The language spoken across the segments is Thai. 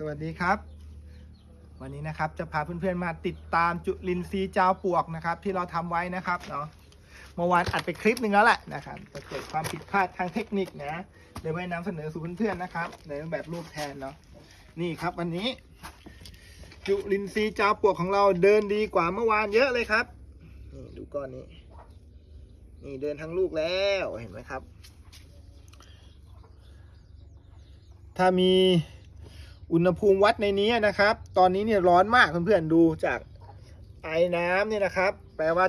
สวัสดีครับ วันนี้นะครับจะพาเพื่อนๆมาติดตามจุลินทรีย์เจ้าปวกนะครับ ที่เราทำไว้นะครับเนาะเมื่อวานอัดไปคลิปหนึ่งแล้วแหละนะครับแต่เกิดความผิดพลาดทางเทคนิคนะเลยไม่นำเสนอสู่เพื่อนๆนะครับในรูปแบบรูปแทนเนาะนี่ครับวันนี้ จุลินทรีย์เจ้าปวกของเราเดินดีกว่าเมื่อวานเยอะเลยครับนี่ดูก้อนนี้ นี่เดินทั้งลูกแล้วเห็นไหมครับ ถ้ามี อุณหภูมิวัดในนี้นะครับ ตอนนี้เนี่ยร้อนมากเพื่อนๆดูจากไอ้น้ำเนี่ยนะครับ แปลว่า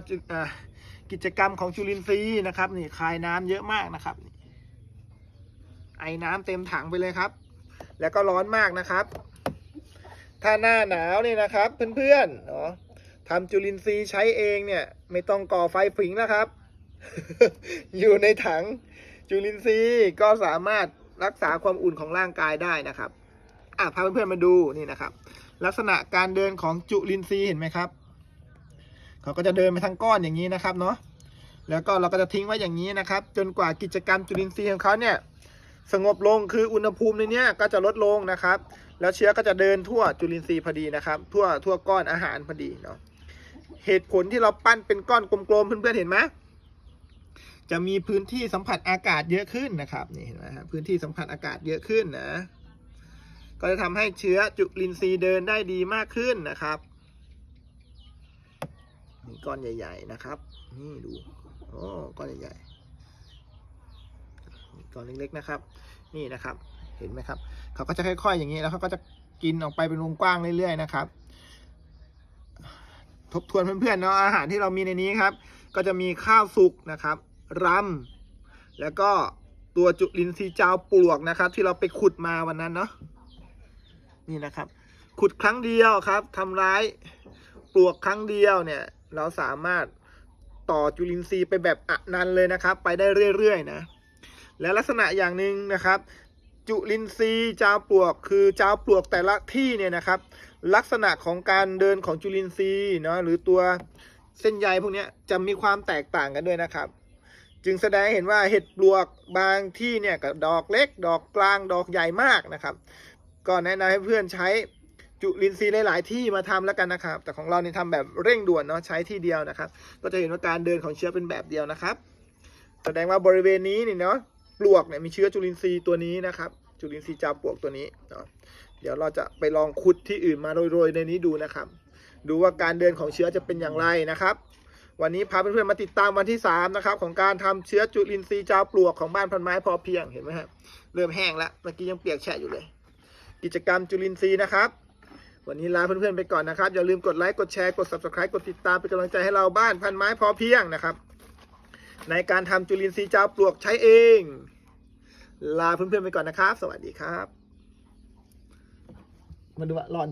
กิจกรรมของจุลินทรีย์นะครับนี่คายน้ำเยอะมากนะครับ ไอ้น้ำเต็มถังไปเลยครับ แล้วก็ร้อนมากนะครับ ถ้าหน้าหนาวเนี่ยนะครับ เพื่อนๆเนาะทำจุลินทรีย์ใช้เองเนี่ย ไม่ต้องก่อไฟผิงนะครับ อยู่ในถังจุลินทรีย์ก็สามารถรักษาความอุ่นของร่างกายได้นะครับ อะพาเพื่อนๆมาดูนี่นะครับ ลักษณะการเดินของจุลินทรีย์เห็นไหมครับเขาก็จะเดินไปทั้งก้อนอย่างนี้นะครับเนาะแล้วก็เราก็จะทิ้งไว้อย่างนี้นะครับ จนกว่ากิจกรรมจุลินทรีย์ของเขาเนี่ยสงบลงคืออุณหภูมิในเนี้ยก็จะลดลงนะครับ แล้วเชื้อก็จะเดินทั่วจุลินทรีย์พอดีนะครับ ทั่วทั่วก้อนอาหารพอดีเนาะเหตุผลที่เราปั้นเป็นก้อนกลมๆเพื่อนๆเห็นไหมจะมีพื้นที่สัมผัสอากาศเยอะขึ้นนะครับนี่เห็นไหมฮะพื้นที่สัมผัสอากาศเยอะขึ้นนะ ก็จะทำให้เชื้อจุลินทรีย์เดินได้ดีมากขึ้นนะครับนี่ก้อนใหญ่ ๆ นะครับ นี่ดูโอ้ก้อนใหญ่ๆก้อนเล็กๆนะครับ นี่นะครับ เห็นไหมครับ เขาก็จะค่อยๆ อย่างนี้แล้วเขาก็จะกินออกไปเป็นวงกว้างเรื่อยๆนะครับ ทบทวนเพื่อนๆเนาะอาหารที่เรามีในนี้ครับ ก็จะมีข้าวสุกนะครับรำแล้วก็ตัวจุลินทรีย์เจ้าปลวกนะครับ ที่เราไปขุดมาวันนั้นเนาะ นี่นะครับ ขุดครั้งเดียวครับทำร้ายปลวกครั้งเดียวเนี่ย เราสามารถต่อจุลินทรีย์ไปแบบอนันต์เลยนะครับ ไปได้เรื่อยๆนะ และลักษณะอย่างหนึ่งนะครับ จุลินทรีย์เจ้าปลวก คือเจ้าปลวกแต่ละที่เนี่ยนะครับ ลักษณะของการเดินของจุลินทรีย์เนาะหรือตัวเส้นใยพวกนี้จะมีความแตกต่างกันด้วยนะครับ จึงแสดงเห็นว่าเห็ดปลวกบางที่เนี่ยกับดอกเล็ก ดอกกลางดอกใหญ่มากนะครับ ก็แนะนำให้เพื่อนใช้จุลินทรีย์หลาย ๆ ที่มาทำแล้วกันนะครับ แต่ของเราเนี่ยทำแบบเร่งด่วนเนาะใช้ที่เดียวนะครับ ก็จะเห็นว่าการเดินของเชื้อเป็นแบบเดียวนะครับ แสดงว่าบริเวณนี้นี่เนาะปลวกเนี่ยมีเชื้อจุลินทรีย์ตัวนี้นะครับ จุลินทรีย์จาปลวกตัวนี้เนาะเดี๋ยวเราจะไปลองขุดที่อื่นมาโรย ๆ ในนี้ดูนะครับ ดูว่าการเดินของเชื้อจะเป็นอย่างไรนะครับ วันนี้พาเพื่อน ๆ มาติดตามวันที่3นะครับของการทำเชื้อจุลินทรีย์จาปลวกของบ้านพันไม้พอเพียงเห็นไหมครับเริ่มแห้งแล้วเมื่อกี้ยังเปียกแฉะอยู่เลย กิจกรรมจุลินทรีย์นะครับ วันนี้ลาเพื่อนๆไปก่อนนะครับ อย่าลืมกดไลค์กดแชร์กด subscribe กดติดตามเป็นกำลังใจให้เราบ้านพันไม้พอเพียงนะครับ ในการทำจุลินทรีย์เจ้าปลวกใช้เอง ลาเพื่อนๆไปก่อนนะครับ สวัสดีครับ มาดูว่าร้อน